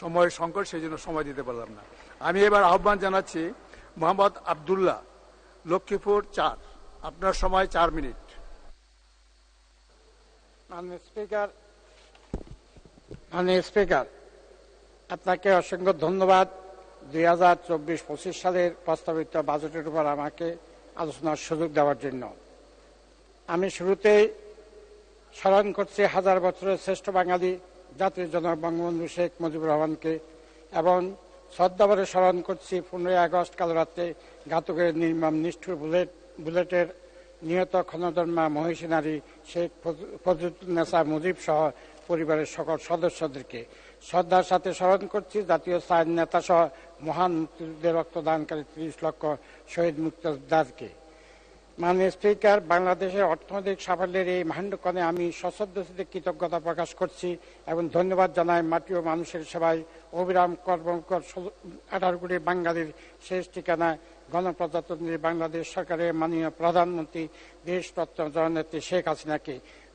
সময়ের সংকট, সেই জন্য সময় দিতে পারলাম না। আমি এবার আহ্বান জানাচ্ছি মোহাম্মদ আবদুল্লাহ, লক্ষ্মীপুর চার। আপনার সময় চার মিনিট। মাননীয় স্পিকার স্পিকার, আপনাকে অসংখ্য ধন্যবাদ। দুই হাজার চব্বিশ পঁচিশ সালের প্রস্তাবিত বাজেটের উপর আমাকে আলোচনার সুযোগ দেওয়ার জন্য। আমি শুরুতেই স্মরণ করছি হাজার বছরের শ্রেষ্ঠ বাঙালি জাতির জনক বঙ্গবন্ধু শেখ মুজিবুর রহমানকে এবং শ্রদ্ধাভরে স্মরণ করছি পনেরোই আগস্ট কাল রাত্রে ঘাতকের নির্মম নিষ্ঠুর বুলেট, বুলেটের নিহত ক্ষণধর্মা মহিষী নারী শেখ ফজলুন্নেসা মুজিব সহ পরিবারের সকল সদস্যদেরকে। শ্রদ্ধার সাথে স্মরণ করছি জাতীয় স্থায়ী নেতা সহ মহান মুক্তিযুদ্ধের রক্তদানকারী ত্রিশ লক্ষ শহীদ মুক্তিযোদ্ধাকে মাননীয় স্পিকার, বাংলাদেশের অর্থনৈতিক সাফল্যের এই মহেন্দ্রক্ষণে আমি সশ্রদ্ধ কৃতজ্ঞতা প্রকাশ করছি এবং ধন্যবাদ জানাই মাটি ও মানুষের সেবায় অবিরাম কর্মকর আঠারো কোটি বাঙালির শেষ ঠিকানায় গণপ্রজাতন্ত্রী বাংলাদেশ সরকারের মাননীয় প্রধানমন্ত্রী দেশরত্ন জননেত্রী শেখ হাসিনাকে,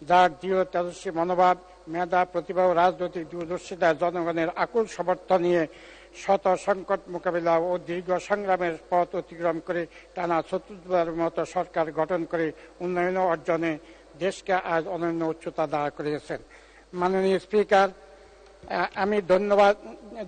যার দৃঢ় তেজস্বী মনোভাব, মেধা, প্রতিভা ও রাজনৈতিক দূরদর্শিতায় জনগণের আকুল সমর্থন নিয়ে শত সংকট মোকাবিলা ও দীর্ঘ সংগ্রামের পথ অতিক্রম করে টানা চতুর্থবারের মতো সরকার গঠন করে উন্নয়ন অর্জনে দেশকে আজ অনন্য উচ্চতা দাঁড় করিয়েছেন। মাননীয় স্পিকার আমি ধন্যবাদ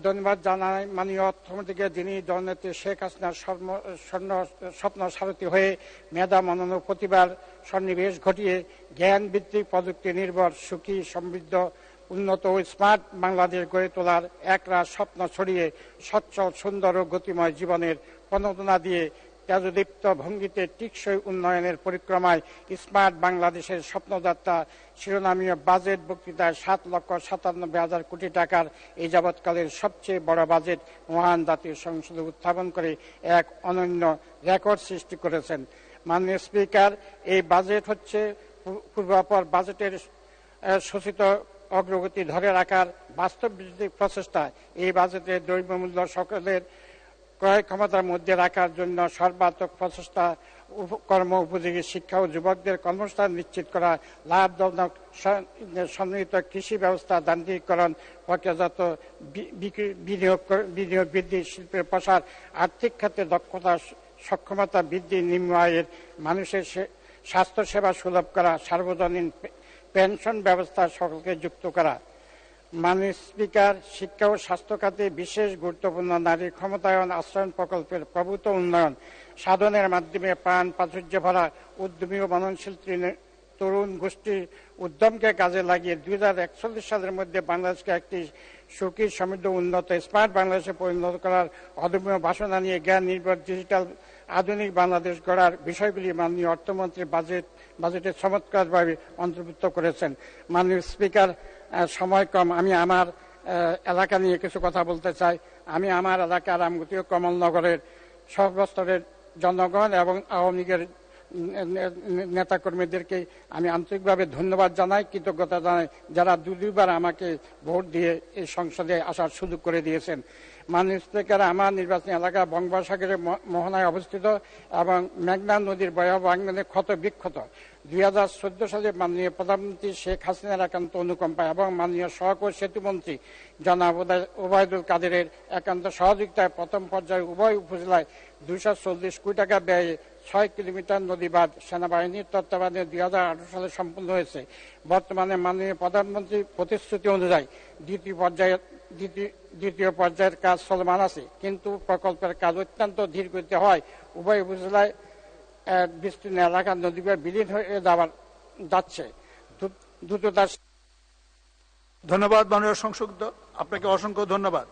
ধন্যবাদ জানাই মাননীয় অর্থমন্ত্রীকে, যিনি জননেত্রী শেখ হাসিনার স্বর্ণ- স্বপ্ন সারথী হয়ে মেধা মনন ও প্রতিভার সন্নিবেশ ঘটিয়ে জ্ঞান ভিত্তিক প্রযুক্তি, নির্ভর সুখী সমৃদ্ধ উন্নত ও স্মার্ট বাংলাদেশ গড়ে তোলার একরা স্বপ্ন ছড়িয়ে সচ্ছল সুন্দর ও গতিময় জীবনের প্রণোদনা দিয়ে তেজদীপ্ত ভঙ্গিতে টিকসই উন্নয়নের পরিক্রমায় স্মার্ট বাংলাদেশের স্বপ্নযাত্রা শিরোনামীয় বাজেট বক্তৃতায় সাত লক্ষ সাতানব্বই হাজার কোটি টাকার এই যাবৎকালের সবচেয়ে বড় বাজেট মহান জাতীয় সংসদে উত্থাপন করে এক অনন্য রেকর্ড সৃষ্টি করেছেন। মাননীয় স্পিকার, এই বাজেট হচ্ছে পূর্বাপর বাজেটের সূচিত অগ্রগতি ধরে রাখার বাস্তব প্রচেষ্টা এই বাজেটে দ্রব্যমূল্য সকলের ক্রয় ক্ষমতার মধ্যে রাখার জন্য সর্বাত্মক প্রচেষ্টা কর্ম উপযোগী শিক্ষা ও যুবকদের কর্মস্থান নিশ্চিত করা, লাভজনক স- সমন্বিত কৃষি ব্যবস্থা, দান্ডিকরণ প্রক্রিয়াজাত বিনিয়োগ বিনিয়োগ বৃদ্ধি, শিল্পের প্রসার, আর্থিক খাতে দক্ষতা সক্ষমতা বৃদ্ধি, নিম্ন আয়ের মানুষের সে- স্বাস্থ্য সেবা সুলভ করা, সার্বজনীন পেনশন ব্যবস্থা সকলকে যুক্ত করা। মাননীয় স্পিকার, শিক্ষা ও স্বাস্থ্য খাতে বিশেষ গুরুত্বপূর্ণ নারী ক্ষমতায়ন আশ্রয়ন প্রকল্পের প্রভূত উন্নয়ন সাধনের মাধ্যমে প্রাণ প্রাচুর্য ভরা উদ্যমী ও মননশীল তরুণ গোষ্ঠীর উদ্যমকে কাজে লাগিয়ে দুই হাজার একচল্লিশ সালের মধ্যে বাংলাদেশকে একটি সুখী, সমৃদ্ধ, উন্নত স্মার্ট বাংলাদেশে পরিণত করার অদম্য বাসনা নিয়ে জ্ঞান নির্ভর ডিজিটাল আধুনিক বাংলাদেশ গড়ার বিষয়গুলি মাননীয় অর্থমন্ত্রী বাজেট বাজেটে চমৎকারভাবে অন্তর্ভুক্ত করেছেন। মাননীয় স্পিকার সময় কম, আমি আমার এলাকা নিয়ে কিছু কথা বলতে চাই। আমি আমার এলাকা রামগতি ও কমলনগরের সর্বস্তরের জনগণ এবং আওয়ামী লীগের নেতাকর্মীদেরকে আমি আন্তরিকভাবে ধন্যবাদ জানাই, কৃতজ্ঞতা জানাই, যারা দু দুইবার আমাকে ভোট দিয়ে এই সংসদে আসার সুযোগ করে দিয়েছেন। মাননীয় স্পিকার, আমার নির্বাচনী এলাকা বঙ্গোপসাগরের মোহনায় অবস্থিত এবং মেঘনা নদীর ভয়াবহ ভাঙ্গনে ক্ষত বিক্ষত। দুই হাজার চোদ্দ সালে মাননীয় প্রধানমন্ত্রী শেখ হাসিনার একান্ত অনুকম্পা এবং মাননীয় সড়ক ও সেতুমন্ত্রী জনাব ওবায়দুল কাদেরের একান্ত সহযোগিতায় প্রথম পর্যায়ে উভয় উপজেলায় দুইশো চল্লিশ কোটি টাকা ব্যয়ে ছয় কিলোমিটার নদী বাঁধ সেনাবাহিনীর তত্ত্বাবধানে দুই হাজার আঠারো সালে সম্পন্ন হয়েছে। বর্তমানে মাননীয় প্রধানমন্ত্রী প্রতিশ্রুতি অনুযায়ী দ্বিতীয় পর্যায়ে দ্বিতীয়- পর্যায়ের কাজ চলমান আছে। কিন্তু প্রকল্পের কাজ অত্যন্ত ধীর গতিতে হয়। উভয় উপজেলায় বিস্তীর্ণ এলাকার নদীবাদ বিলীন হয়ে যাওয়ার যাচ্ছে। দ্রুত- দ্রুততার ধন্যবাদ, মাননীয় সংসদ আপনাকে অসংখ্য ধন্যবাদ।